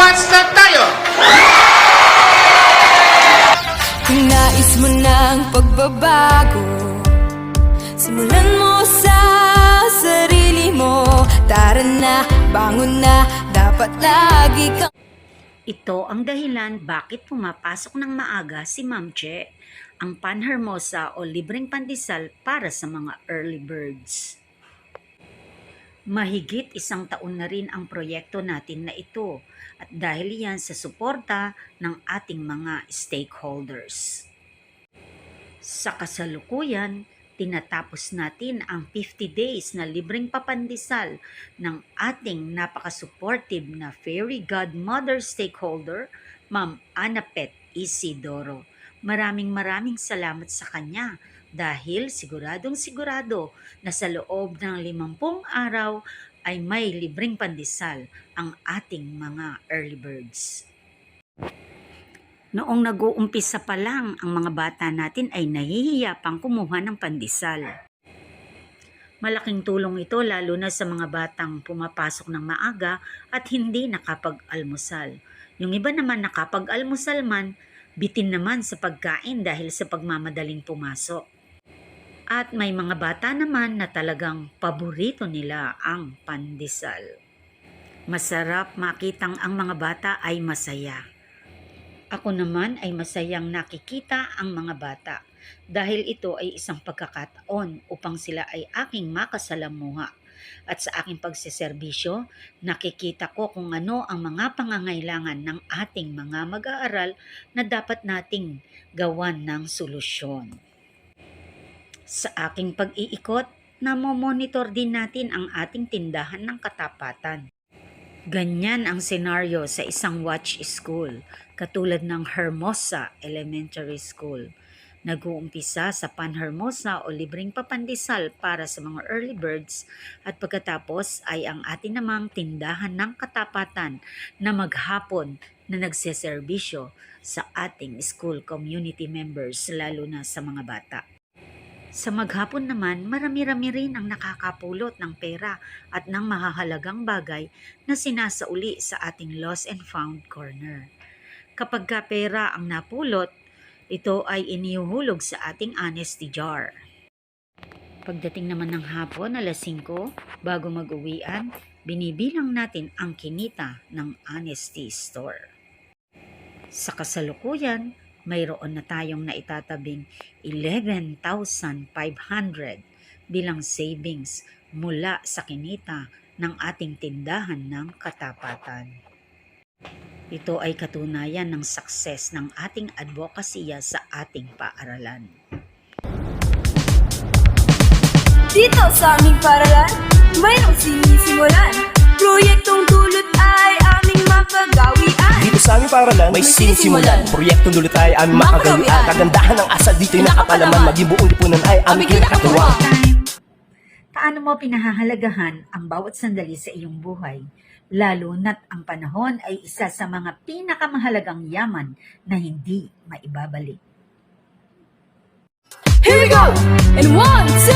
Watch na tayo! Kung nais mo ng pagbabago Simulan mo sa sarili mo Tara na, bangon na Dapat lagi kang Ito ang dahilan bakit pumapasok ng maaga si Ma'am Che, ang panhermosa o libreng pandesal para sa mga early birds. Mahigit isang taon na rin ang proyekto natin na ito at dahil yan sa suporta ng ating mga stakeholders. Sa kasalukuyan, tinatapos natin ang 50 days na libreng papandesal ng ating napaka-supportive na fairy godmother stakeholder, Ma'am Anapet Isidoro. Maraming maraming salamat sa kanya dahil siguradong sigurado na sa loob ng 50 araw ay may libreng pandesal ang ating mga early birds. Noong nag-uumpisa pa lang, ang mga bata natin ay nahihiya pang kumuha ng pandesal. Malaking tulong ito lalo na sa mga batang pumapasok ng maaga at hindi nakapag-almusal. Yung iba naman nakapag-almusal man, bitin naman sa pagkain dahil sa pagmamadaling pumasok. At may mga bata naman na talagang paborito nila ang pandesal. Masarap makitang ang mga bata ay masaya. Ako naman ay masayang nakikita ang mga bata dahil ito ay isang pagkakataon upang sila ay aking makasalamuha. At sa aking pagseserbisyo, nakikita ko kung ano ang mga pangangailangan ng ating mga mag-aaral na dapat nating gawan ng solusyon. Sa aking pag-iikot, namomonitor din natin ang ating tindahan ng katapatan. Ganyan ang senaryo sa isang watch school, katulad ng Hermosa Elementary School. Nag-uumpisa sa Panhermosa o libreng papandesal para sa mga early birds at pagkatapos ay ang atin namang tindahan ng katapatan na maghapon na nagseserbisyo sa ating school community members lalo na sa mga bata. Sa maghapon naman, marami-rami rin ang nakakapulot ng pera at ng mahahalagang bagay na sinasauli sa ating lost and found corner. Kapag ka pera ang napulot, ito ay inihuhulog sa ating honesty jar. Pagdating naman ng hapon, alas 5, bago mag-uwian, binibilang natin ang kinita ng honesty store. Sa kasalukuyan, mayroon na tayong naitatabing 11,500 bilang savings mula sa kinita ng ating tindahan ng katapatan. Ito ay katunayan ng sukses ng ating advokasya sa ating paaralan. Dito sa aming paralan Mayroong sinisimulan Proyektong dulot ay aming Dito sa aming paralan, may sinisimulan Proyektong dulot ay aming Makagawian. makagawian Kagandahan ng asal dito'y nakapalaman Maging buong lipunan ay aming kinakatuwa Paano mo pinahahalagahan ang bawat sandali sa iyong buhay? Lalo na't ang panahon ay isa sa mga pinakamahalagang yaman na hindi maibabalik. Here we go! And one, two,